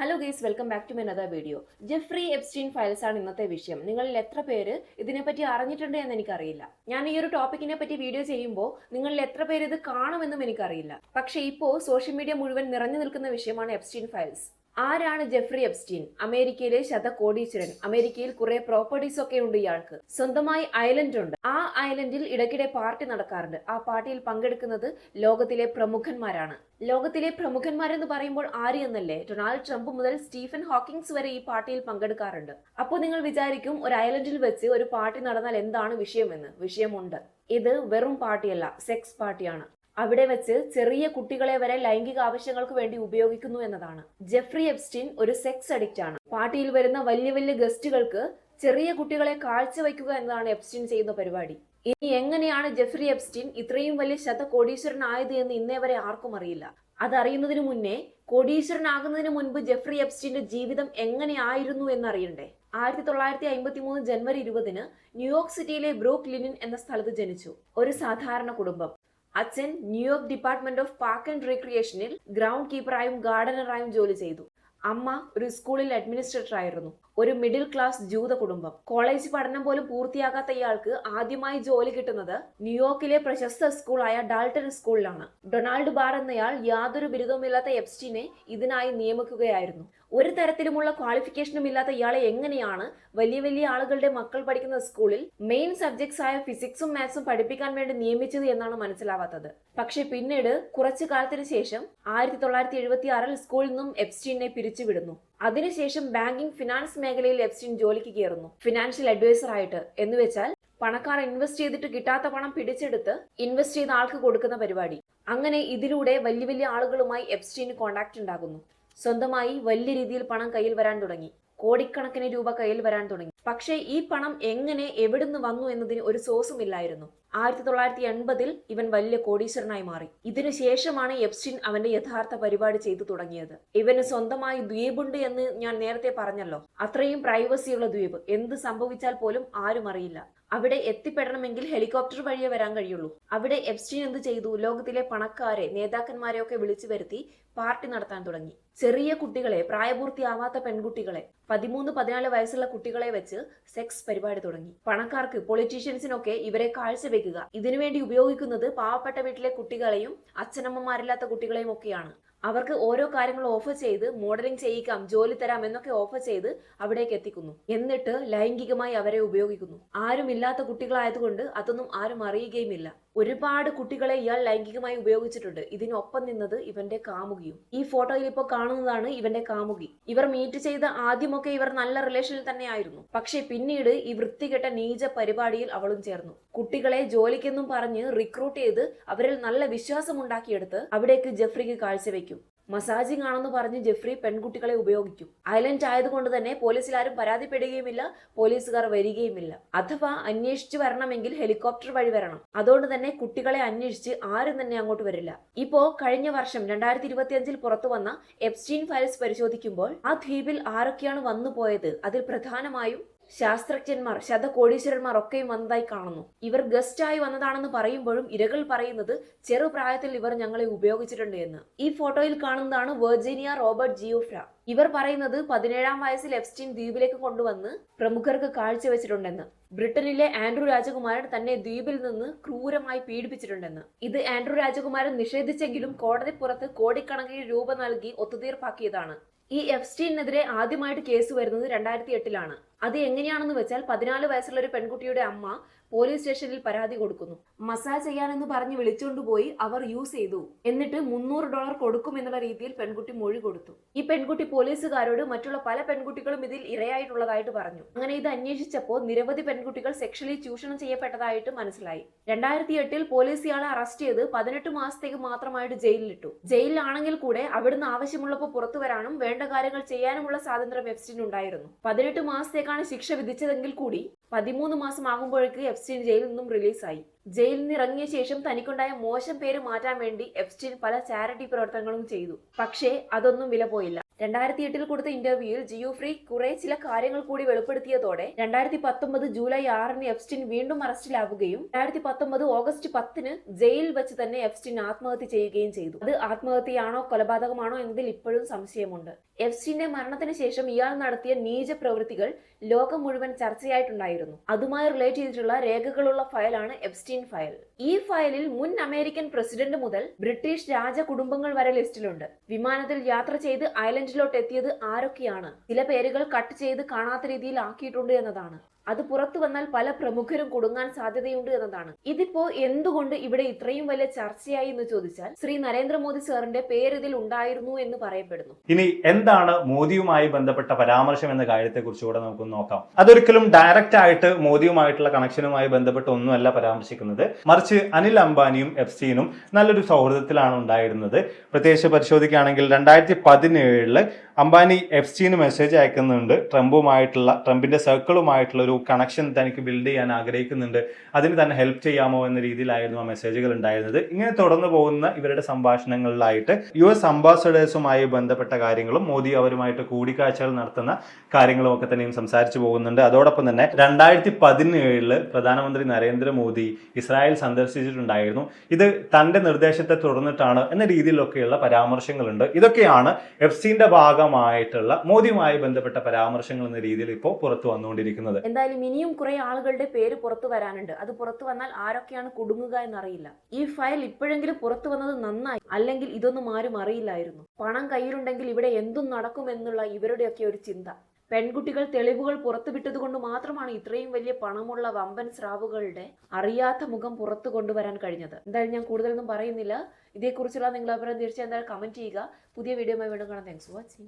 Hello guys welcome back to my another video Jeffrey Epstein files ആണ് ഇന്നത്തെ വിഷയം. നിങ്ങളിൽ എത്ര പേര് ഇതിനെപ്പറ്റി അറിഞ്ഞിട്ടുണ്ട് എന്ന് എനിക്കറിയില്ല. ഞാൻ ഈ ഒരു ടോപ്പിക്കിനെ പറ്റി വീഡിയോ ചെയ്യുമ്പോൾ നിങ്ങളിൽ എത്ര പേര് ഇത് കാണുമെന്നും എനിക്കറിയില്ല. പക്ഷേ ഇപ്പോൾ സോഷ്യൽ മീഡിയ മുഴുവൻ നിറഞ്ഞു നിൽക്കുന്ന വിഷയമാണ് എപ്സ്റ്റീൻ ഫയൽസ് ആരാണ് ജെഫ്രി എബ്സ്റ്റീൻ? അമേരിക്കയിലെ ശതകോടീശ്വരൻ. അമേരിക്കയിൽ കുറെ പ്രോപ്പർട്ടീസ് ഒക്കെ ഉണ്ട് ഇയാൾക്ക്. സ്വന്തമായി ഐലൻഡ് ഉണ്ട്. ആ ഐലൻഡിൽ ഇടയ്ക്കിടെ പാർട്ടി നടക്കാറുണ്ട്. ആ പാർട്ടിയിൽ പങ്കെടുക്കുന്നത് ലോകത്തിലെ പ്രമുഖന്മാരാണ്. ലോകത്തിലെ പ്രമുഖന്മാരെന്ന് പറയുമ്പോൾ ആര് എന്നല്ലേ? ഡൊണാൾഡ് ട്രംപ് മുതൽ സ്റ്റീഫൻ ഹോക്കിങ്സ് വരെ ഈ പാർട്ടിയിൽ പങ്കെടുക്കാറുണ്ട്. അപ്പോൾ നിങ്ങൾ വിചാരിക്കും ഒരു ഐലൻഡിൽ വെച്ച് ഒരു പാർട്ടി നടന്നാൽ എന്താണ് വിഷയമെന്ന്? വിഷയമുണ്ട്. ഇത് വെറും പാർട്ടിയല്ല സെക്സ് പാർട്ടിയാണ് അവിടെ വെച്ച് ചെറിയ കുട്ടികളെ വരെ ലൈംഗിക ആവശ്യങ്ങൾക്ക് വേണ്ടി ഉപയോഗിക്കുന്നു എന്നതാണ്. ജെഫ്രി എബ്സ്റ്റിൻ ഒരു സെക്സ് അഡിക്റ്റ് ആണ്. പാർട്ടിയിൽ വരുന്ന വലിയ വലിയ ഗസ്റ്റുകൾക്ക് ചെറിയ കുട്ടികളെ കാഴ്ചവെക്കുക എന്നതാണ് എബ്സ്റ്റിൻ ചെയ്യുന്ന പരിപാടി. ഇനി എങ്ങനെയാണ് ജെഫ്രി എബ്സ്റ്റിൻ ഇത്രയും വലിയ ശതകോടീശ്വരനായത് എന്ന് ഇന്നേ വരെ ആർക്കും അറിയില്ല. അതറിയുന്നതിന് മുന്നേ കോടീശ്വരനാകുന്നതിന് മുൻപ് ജെഫ്രി എബ്സ്റ്റിന്റെ ജീവിതം എങ്ങനെയായിരുന്നു എന്നറിയണ്ടേ? ആയിരത്തി തൊള്ളായിരത്തി അമ്പത്തി മൂന്ന് ജനുവരി ഇരുപതിന് ന്യൂയോർക്ക് സിറ്റിയിലെ ബ്രൂക്ക് ലിനിൻ എന്ന സ്ഥലത്ത് ജനിച്ചു. ഒരു സാധാരണ കുടുംബം. അച്ഛൻ New York department of park and റീക്രിയേഷനിൽ ground കീപ്പറായും ഗാർഡനറായും ജോലി ചെയ്തു. അമ്മ ഒരു സ്കൂളിൽ അഡ്മിനിസ്ട്രേറ്റർ ആയിരുന്നു. ഒരു മിഡിൽ ക്ലാസ് ജൂത കുടുംബം. കോളേജ് പഠനം പോലും പൂർത്തിയാകാത്ത ഇയാൾക്ക് ആദ്യമായി ജോലി കിട്ടുന്നത് ന്യൂയോർക്കിലെ പ്രശസ്ത സ്കൂളായ ഡാൾട്ടൺ സ്കൂളിലാണ് ഡൊണാൾഡ് ബാർ എന്നയാൾ യാതൊരു ബിരുദവുമില്ലാത്ത എപ്സ്റ്റിനെ ഇതിനായി നിയമിക്കുകയായിരുന്നു. ഒരു തരത്തിലുമുള്ള ക്വാളിഫിക്കേഷനും ഇല്ലാത്ത ഇയാളെ എങ്ങനെയാണ് വലിയ വലിയ ആളുകളുടെ മക്കൾ പഠിക്കുന്ന സ്കൂളിൽ മെയിൻ സബ്ജക്ട്സ് ആയ ഫിസിക്സും മാത്സും പഠിപ്പിക്കാൻ വേണ്ടി നിയമിച്ചത് എന്നാണ് മനസ്സിലാവാത്തത്. പക്ഷെ പിന്നീട് കുറച്ചു കാലത്തിന് ശേഷം ആയിരത്തി തൊള്ളായിരത്തി എഴുപത്തി ആറിൽ സ്കൂളിൽ നിന്നും എപ്സ്റ്റീനെ പിരിച്ചുവിടുന്നു. അതിനുശേഷം ബാങ്കിംഗ് ഫിനാൻസ് മേഖലയിൽ എപ്സ്റ്റീൻ ജോലിക്ക് കയറുന്നു. ഫിനാൻഷ്യൽ അഡ്വൈസർ ആയിട്ട്. എന്ന് വെച്ചാൽ പണക്കാർ ഇൻവെസ്റ്റ് ചെയ്തിട്ട് കിട്ടാത്ത പണം പിടിച്ചെടുത്ത് ഇൻവെസ്റ്റ് ചെയ്ത ആൾക്ക് കൊടുക്കുന്ന പരിപാടി. അങ്ങനെ ഇതിലൂടെ വലിയ വലിയ ആളുകളുമായി എപ്സ്റ്റീന് കോണ്ടാക്ട് ഉണ്ടാകുന്നു. സ്വന്തമായി വലിയ രീതിയിൽ പണം കയ്യിൽ വരാൻ തുടങ്ങി. കോടിക്കണക്കിന് രൂപ കയ്യിൽ വരാൻ തുടങ്ങി. പക്ഷേ ഈ പണം എങ്ങനെ എവിടുന്ന് വന്നു എന്നതിന് ഒരു സോസും ഇല്ലായിരുന്നു. ആയിരത്തി തൊള്ളായിരത്തി എൺപതിൽ ഇവൻ വലിയ കോടീശ്വരനായി മാറി. ഇതിനുശേഷമാണ് എപ്സ്റ്റീൻ അവന്റെ യഥാർത്ഥ പരിപാടി ചെയ്തു തുടങ്ങിയത്. ഇവന് സ്വന്തമായി ദ്വീപുണ്ട് എന്ന് ഞാൻ നേരത്തെ പറഞ്ഞല്ലോ. അത്രയും പ്രൈവസിയുള്ള ദ്വീപ്. എന്ത് സംഭവിച്ചാൽ പോലും ആരും അറിയില്ല. അവിടെ എത്തിപ്പെടണമെങ്കിൽ ഹെലികോപ്റ്റർ വഴിയേ വരാൻ കഴിയുള്ളൂ. അവിടെ എപ്സ്റ്റിൻ എന്ത് ചെയ്തു? ലോകത്തിലെ പണക്കാരെ നേതാക്കന്മാരെ ഒക്കെ വിളിച്ചു വരുത്തി പാർട്ടി നടത്താൻ തുടങ്ങി. ചെറിയ കുട്ടികളെ പ്രായപൂർത്തിയാവാത്ത പെൺകുട്ടികളെ പതിമൂന്ന് പതിനാല് വയസ്സുള്ള കുട്ടികളെ വെച്ച് സെക്സ് പരിപാടി തുടങ്ങി. പണക്കാർക്ക് പൊളിറ്റീഷ്യൻസിനൊക്കെ ഇവരെ കാഴ്ചവെക്കുക. ഇതിനുവേണ്ടി ഉപയോഗിക്കുന്നത് പാവപ്പെട്ട വീട്ടിലെ കുട്ടികളെയും അച്ഛനമ്മമാരില്ലാത്ത കുട്ടികളെയും ഒക്കെയാണ്. അവർക്ക് ഓരോ കാര്യങ്ങൾ ഓഫർ ചെയ്ത് മോഡലിംഗ് ചെയ്യിക്കാം ജോലി തരാം എന്നൊക്കെ ഓഫർ ചെയ്ത് അവിടേക്ക് എത്തിക്കുന്നു. എന്നിട്ട് ലൈംഗികമായി അവരെ ഉപയോഗിക്കുന്നു. ആരുമില്ലാത്ത കുട്ടികളായതുകൊണ്ട് അതൊന്നും ആരും അറിയുകയുമില്ല. ഒരുപാട് കുട്ടികളെ ഇയാൾ ലൈംഗികമായി ഉപയോഗിച്ചിട്ടുണ്ട്. ഇതിനൊപ്പം നിന്നത് ഇവന്റെ കാമുകിയും. ഈ ഫോട്ടോയിൽ ഇപ്പോൾ കാണുന്നതാണ് ഇവന്റെ കാമുകി. ഇവർ മീറ്റ് ചെയ്ത ആദ്യമൊക്കെ ഇവർ നല്ല റിലേഷനിൽ തന്നെയായിരുന്നു. പക്ഷേ പിന്നീട് ഈ വൃത്തികെട്ട നീച പരിപാടിയിൽ അവളും ചേർന്നു. കുട്ടികളെ ജോലിക്കെന്നും പറഞ്ഞ് റിക്രൂട്ട് ചെയ്ത് അവരിൽ നല്ല വിശ്വാസം ഉണ്ടാക്കിയെടുത്ത് അവിടേക്ക് ജെഫ്രിക്ക് കാഴ്ചവെക്കും. മസാജിങ് ആണെന്ന് പറഞ്ഞ് ജെഫ്രി പെൺകുട്ടികളെ ഉപയോഗിക്കും ഐലൻഡ് ആയതുകൊണ്ട് തന്നെ പോലീസിൽ ആരും പരാതിപ്പെടുകയുമില്ല പോലീസുകാർ വരികയുമില്ല. അഥവാ അന്വേഷിച്ചു വരണമെങ്കിൽ ഹെലികോപ്റ്റർ വഴി വരണം. അതുകൊണ്ട് തന്നെ കുട്ടികളെ അന്വേഷിച്ച് ആരും തന്നെ അങ്ങോട്ട് വരില്ല. ഇപ്പോ കഴിഞ്ഞ വർഷം രണ്ടായിരത്തി ഇരുപത്തിയഞ്ചിൽ പുറത്തു വന്ന എപ്സ്റ്റീൻ ഫയൽസ് പരിശോധിക്കുമ്പോൾ ആ ദ്വീപിൽ ആരൊക്കെയാണ് വന്നു പോയത് അതിൽ പ്രധാനമായും ശാസ്ത്രജ്ഞന്മാർ ശതകോടീശ്വരന്മാർ ഒക്കെയും വന്നതായി കാണുന്നു. ഇവർ ഗസ്റ്റായി വന്നതാണെന്ന് പറയുമ്പോഴും ഇരകൾ പറയുന്നത് ചെറുപ്രായത്തിൽ ഇവർ ഞങ്ങളെ ഉപയോഗിച്ചിട്ടുണ്ട് എന്ന്. ഈ ഫോട്ടോയിൽ കാണുന്നതാണ് വെർജീനിയ റോബർട്ട് ജിയോഫ്ര. ഇവർ പറയുന്നത് പതിനേഴാം വയസ്സിൽ എഫ്സ്റ്റീൻ ദ്വീപിലേക്ക് കൊണ്ടുവന്ന് പ്രമുഖർക്ക് കാഴ്ചവെച്ചിട്ടുണ്ടെന്ന്. ബ്രിട്ടനിലെ ആൻഡ്രു രാജകുമാരൻ തന്നെ ദ്വീപിൽ നിന്ന് ക്രൂരമായി പീഡിപ്പിച്ചിട്ടുണ്ടെന്ന്. ഇത് ആൻഡ്രു രാജകുമാരൻ നിഷേധിച്ചെങ്കിലും കോടതി പുറത്ത് കോടിക്കണക്കിന് രൂപ നൽകി ഒത്തുതീർപ്പാക്കിയതാണ്. ഈ എഫ്സ്റ്റീനെതിരെ ആദ്യമായിട്ട് കേസ് വരുന്നത് രണ്ടായിരത്തി എട്ടിലാണ്. അത് എങ്ങനെയാണെന്ന് വെച്ചാൽ പതിനാല് വയസ്സുള്ള ഒരു പെൺകുട്ടിയുടെ അമ്മ പോലീസ് സ്റ്റേഷനിൽ പരാതി കൊടുക്കുന്നു. മസാജ് ചെയ്യാനെന്ന് പറഞ്ഞ് വിളിച്ചുകൊണ്ടുപോയി അവർ യൂസ് ചെയ്തു. എന്നിട്ട് മുന്നൂറ് ഡോളർ കൊടുക്കും എന്നുള്ള രീതിയിൽ പെൺകുട്ടി മൊഴി കൊടുത്തു. ഈ പെൺകുട്ടി പോലീസുകാരോട് മറ്റുള്ള പല പെൺകുട്ടികളും ഇതിൽ ഇരയായിട്ടുള്ളതായിട്ട് പറഞ്ഞു. അങ്ങനെ ഇത് അന്വേഷിച്ചപ്പോൾ നിരവധി പെൺകുട്ടികൾ സെക്ഷലി ചൂഷണം ചെയ്യപ്പെട്ടതായിട്ട് മനസ്സിലായി. രണ്ടായിരത്തി എട്ടിൽ പോലീസ് ഇയാളെ അറസ്റ്റ് ചെയ്ത് പതിനെട്ട് മാസത്തേക്ക് മാത്രമായിട്ട് ജയിലിലിട്ടു. ജയിലിലാണെങ്കിൽ കൂടെ അവിടുന്ന് ആവശ്യമുള്ളപ്പോൾ പുറത്തു വരാനും വേണ്ട കാര്യങ്ങൾ ചെയ്യാനുമുള്ള സ്വാതന്ത്ര്യം എഫ്സ്റ്റീൻ ഉണ്ടായിരുന്നു. പതിനെട്ട് മാസത്തേക്കാണ് ശിക്ഷ വിധിച്ചതെങ്കിൽ കൂടി പതിമൂന്ന് മാസം ആകുമ്പോഴേക്ക് എഫ്സ്റ്റീൻ ജയിലിൽ നിന്നും റിലീസായി. ജയിലിൽ നിന്ന് ഇറങ്ങിയ ശേഷം തനിക്കുണ്ടായ മോശം പേര് മാറ്റാൻ വേണ്ടി എഫ്സ്റ്റീൻ പല ചാരിറ്റി പ്രവർത്തനങ്ങളും ചെയ്തു. പക്ഷേ അതൊന്നും വില പോയില്ല. രണ്ടായിരത്തി എട്ടിൽ കൊടുത്ത ഇന്റർവ്യൂവിൽ ജിയോഫ്രി കുറെ ചില കാര്യങ്ങൾ കൂടി വെളിപ്പെടുത്തിയതോടെ രണ്ടായിരത്തി പത്തൊമ്പത് ജൂലൈ ആറിന് എഫ്സ്റ്റിൻ വീണ്ടും അറസ്റ്റിലാവുകയും രണ്ടായിരത്തി പത്തൊമ്പത് ഓഗസ്റ്റ് പത്തിന് ജയിലിൽ വെച്ച് തന്നെ എഫ്സ്റ്റിൻ ആത്മഹത്യ ചെയ്യുകയും ചെയ്തു. അത് ആത്മഹത്യയാണോ കൊലപാതകമാണോ എന്നതിൽ ഇപ്പോഴും സംശയമുണ്ട്. എഫ്സ്റ്റീന്റെ മരണത്തിന് ശേഷം ഇയാൾ നടത്തിയ നീച പ്രവൃത്തികൾ ലോകം മുഴുവൻ ചർച്ചയായിട്ടുണ്ടായിരുന്നു. അതുമായി റിലേറ്റ് ചെയ്തിട്ടുള്ള രേഖകളുള്ള ഫയലാണ് എപ്സ്റ്റീൻ ഫയൽ. ഈ ഫയലിൽ മുൻ അമേരിക്കൻ പ്രസിഡന്റ് മുതൽ ബ്രിട്ടീഷ് രാജകുടുംബങ്ങൾ വരെ ലിസ്റ്റിലുണ്ട്. വിമാനത്തിൽ യാത്ര ചെയ്ത് ഐലൻഡിലോട്ട് എത്തിയത് ആരൊക്കെയാണ്? ചില പേരുകൾ കട്ട് ചെയ്ത് കാണാത്ത രീതിയിൽ ആക്കിയിട്ടുണ്ട് എന്നതാണ്. അത് പുറത്തു വന്നാൽ പല പ്രമുഖരും കുടുങ്ങാൻ സാധ്യതയുണ്ട് എന്നതാണ്. ഇതിപ്പോ എന്തുകൊണ്ട് ഇവിടെ ഇത്രയും വലിയ ചർച്ചയായി എന്ന് ചോദിച്ചാൽ ശ്രീ നരേന്ദ്രമോദി സാറിന്റെ പേര് ഇതിൽ ഉണ്ടായിരുന്നു എന്ന് പറയപ്പെടുന്നു. ഇനി എന്താണ് മോദിയുമായി ബന്ധപ്പെട്ട പരാമർശം എന്ന കാര്യത്തെക്കുറിച്ച് കൂടെ നമുക്ക് നോക്കാം. അതൊരിക്കലും ഡയറക്റ്റ് ആയിട്ട് മോദിയുമായിട്ടുള്ള കണക്ഷനുമായി ബന്ധപ്പെട്ട് ഒന്നുമല്ല പരാമർശിക്കുന്നത്. മറിച്ച് അനിൽ അംബാനിയും എഫ്സ്റ്റീനും നല്ലൊരു സൗഹൃദത്തിലാണ് ഉണ്ടായിരുന്നത്. പ്രത്യേകിച്ച് പരിശോധിക്കുകയാണെങ്കിൽ രണ്ടായിരത്തി പതിനേഴിൽ അംബാനി എഫ്സ്റ്റീന് മെസ്സേജ് അയക്കുന്നുണ്ട്. ട്രംപുമായിട്ടുള്ള ട്രംപിന്റെ സർക്കിളുമായിട്ടുള്ള ഒരു കണക്ഷൻ തനിക്ക് ബിൽഡ് ചെയ്യാൻ ആഗ്രഹിക്കുന്നുണ്ട്. അതിന് തന്നെ ഹെൽപ്പ് ചെയ്യാമോ എന്ന രീതിയിലായിരുന്നു ആ മെസ്സേജുകൾ ഉണ്ടായിരുന്നത്. ഇങ്ങനെ തുടർന്നു പോകുന്ന ഇവരുടെ സംഭാഷണങ്ങളിലായിട്ട് യു എസ് അംബാസഡേഴ്സുമായി ബന്ധപ്പെട്ട കാര്യങ്ങളും മോദി അവരുമായിട്ട് കൂടിക്കാഴ്ചകൾ നടത്തുന്ന കാര്യങ്ങളും ഒക്കെ തന്നെയും സംസാരിച്ചു പോകുന്നുണ്ട്. അതോടൊപ്പം തന്നെ രണ്ടായിരത്തി പതിനേഴിൽ പ്രധാനമന്ത്രി നരേന്ദ്രമോദി ഇസ്രായേൽ സന്ദർശിച്ചിട്ടുണ്ടായിരുന്നു. ഇത് തന്റെ നിർദ്ദേശത്തെ തുടർന്നിട്ടാണ് എന്ന രീതിയിലൊക്കെയുള്ള പരാമർശങ്ങളുണ്ട്. ഇതൊക്കെയാണ് എഫ് സിന്റെ ഭാഗമായിട്ടുള്ള മോദിയുമായി ബന്ധപ്പെട്ട പരാമർശങ്ങൾ എന്ന രീതിയിൽ ഇപ്പോൾ പുറത്തു വന്നുകൊണ്ടിരിക്കുന്നത്. എന്തായാലും ഇനിയും കുറെ ആളുകളുടെ പേര് പുറത്തു വരാനുണ്ട്. അത് പുറത്തു വന്നാൽ ആരൊക്കെയാണ് കുടുങ്ങുക എന്നറിയില്ല. ഈ ഫയൽ ഇപ്പോഴെങ്കിലും പുറത്തു വന്നത് നന്നായി. അല്ലെങ്കിൽ ഇതൊന്നും ആരും അറിയില്ലായിരുന്നു. പണം കയ്യിലുണ്ടെങ്കിൽ ഇവിടെ എന്തും നടക്കുമെന്നുള്ള ഇവരുടെയൊക്കെ ഒരു ചിന്ത. പെൺകുട്ടികൾ തെളിവുകൾ പുറത്തുവിട്ടത് കൊണ്ട് മാത്രമാണ് ഇത്രയും വലിയ പണമുള്ള വമ്പൻ സ്രാവുകളുടെ അറിയാത്ത മുഖം പുറത്തു കൊണ്ടുവരാൻ കഴിഞ്ഞത്. എന്തായാലും ഞാൻ കൂടുതലൊന്നും പറയുന്നില്ല. ഇതേക്കുറിച്ചുള്ള നിങ്ങളുടെ അഭിപ്രായം തീർച്ചയായും എന്തായാലും കമന്റ് ചെയ്യുക. പുതിയ വീഡിയോ വീണ്ടും കാണാം. Thanks for watching